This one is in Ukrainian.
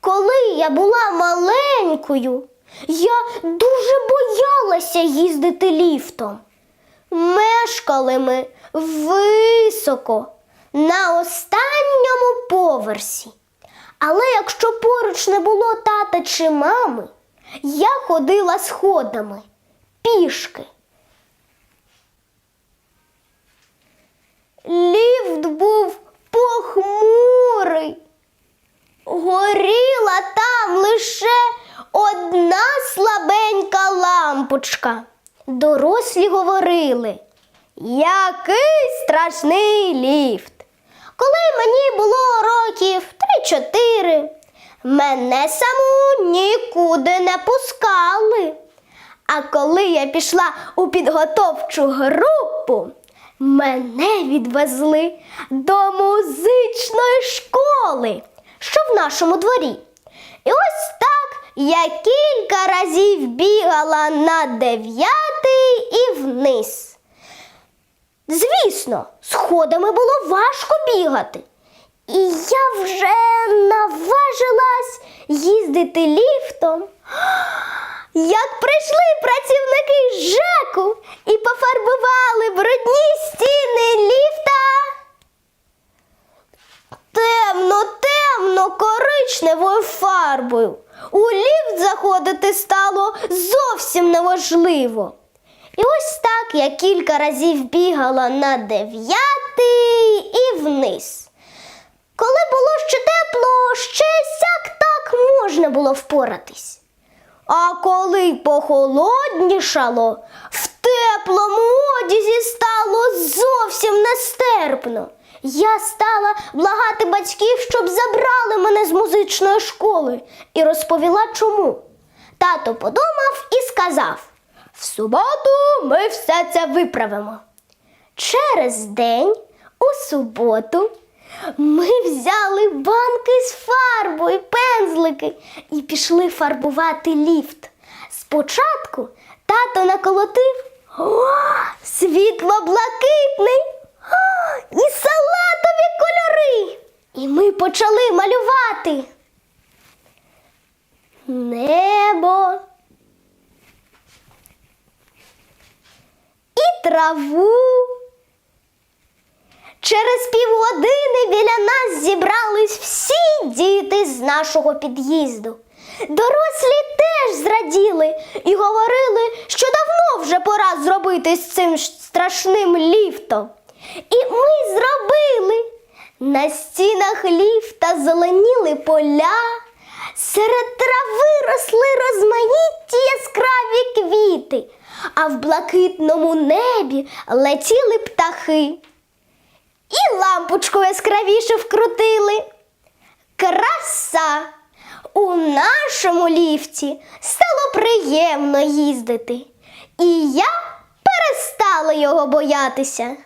Коли я була маленькою, я дуже боялася їздити ліфтом. Мешкали ми високо на останньому поверсі. Але якщо поруч не було тата чи мами, я ходила сходами пішки. Слабенька лампочка. Дорослі говорили, який страшний ліфт. Коли мені було років три-чотири, мене саму нікуди не пускали. А коли я пішла у підготовчу групу, мене відвезли до музичної школи, що в нашому дворі. І ось так я кілька разів бігала на дев'ятий і вниз. Звісно, сходами було важко бігати. І я вже наважилась їздити ліфтом. Як прийшли працівники ЖЕКу і пофарбували брудні коричневою фарбою. У ліфт заходити стало зовсім неважливо. І ось так я кілька разів бігала на дев'ятий і вниз. Коли було ще тепло, ще сяк так можна було впоратись. А коли похолоднішало, в теплому одязі стало зовсім нестерпно. Я стала благати батьків, щоб забрали мене з музичної школи, і розповіла чому. Тато подумав і сказав: в суботу ми все це виправимо. Через день, у суботу, ми взяли банки з фарбою, пензлики і пішли фарбувати ліфт. Спочатку тато наколотив почали малювати. Небо і траву. Через півгодини біля нас зібрались всі діти з нашого під'їзду. Дорослі теж зраділи і говорили, що давно вже пора зробити з цим страшним ліфтом. І ми зробили. На стінах ліфта зеленіли поля, серед трави росли розмаїтті яскраві квіти, а в блакитному небі летіли птахи. І лампочку яскравіше вкрутили. Краса! У нашому ліфті стало приємно їздити, і я перестала його боятися.